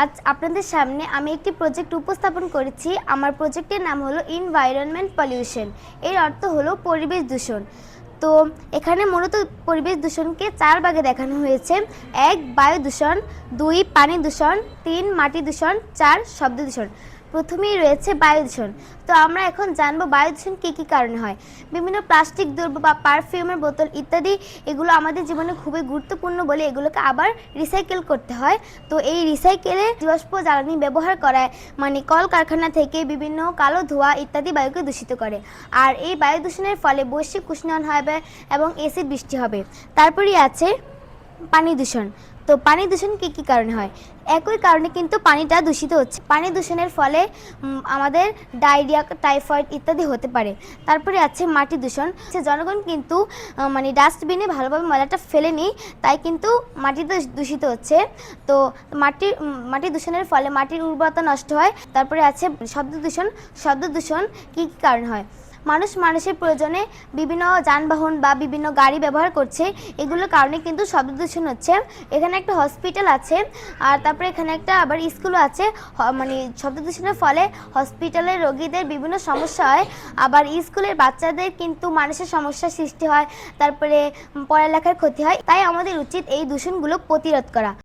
আজ আপনাদের সামনে আমি একটি প্রজেক্ট উপস্থাপন করেছি। আমার প্রজেক্টের নাম হলো ইনভায়রনমেন্ট পলিউশন এর অর্থ হলো পরিবেশ দূষণ। তো এখানে মূলত পরিবেশ দূষণকে চার ভাগে দেখানো হয়েছে। এক, বায়ু দূষণ, দুই, পানি দূষণ, তিন, মাটি দূষণ, চার, শব্দ দূষণ। প্রথমেই রয়েছে বায়ু দূষণ। তো আমরা এখন জানব বায়ু দূষণ কী কী কারণে হয়। বিভিন্ন প্লাস্টিক দ্রব্য বা পারফিউমের বোতল ইত্যাদি, এগুলো আমাদের জীবনে খুবই গুরুত্বপূর্ণ বলে এগুলোকে আবার রিসাইকেল করতে হয়। তো এই রিসাইকেলে জীবাশ্ম জ্বালানি ব্যবহার করায় মানে কলকারখানা থেকে বিভিন্ন কালো ধোঁয়া ইত্যাদি বায়ুকে দূষিত করে। আর এই বায়ু দূষণের ফলে বৈশ্বিক উষ্ণায়ন হবে এবং এসিড বৃষ্টি হবে। তারপরেই আছে পানি দূষণ। তো পানি দূষণ কী কী কারণে হয়? একই কারণে কিন্তু পানিটা দূষিত হচ্ছে। পানি দূষণের ফলে আমাদের ডায়রিয়া, টাইফয়েড ইত্যাদি হতে পারে। তারপরে আছে মাটি দূষণ। সে জনগণ কিন্তু মানে ডাস্টবিনে ভালোভাবে ময়লাটা ফেলেনি, তাই কিন্তু মাটি দূষিত হচ্ছে। তো মাটি মাটি দূষণের ফলে মাটির উর্বরতা নষ্ট হয়। তারপরে আছে শব্দ দূষণ। শব্দ দূষণ কী কী কারণ হয়? মানুষ মানুষের প্রয়োজনে বিভিন্ন যানবাহন বা বিভিন্ন গাড়ি ব্যবহার করছে। এগুলোর কারণে কিন্তু শব্দ দূষণ হচ্ছে। এখানে একটা হসপিটাল আছে, আর তারপরে এখানে একটা আবার স্কুলও আছে। মানে শব্দ দূষণের ফলে হসপিটালের রোগীদের বিভিন্ন সমস্যা হয়। আবার স্কুলের বাচ্চাদের কিন্তু মানুষের সমস্যার সৃষ্টি হয়। তারপরে পড়ালেখার ক্ষতি হয়। তাই আমাদের উচিত এই দূষণগুলো প্রতিরোধ করা।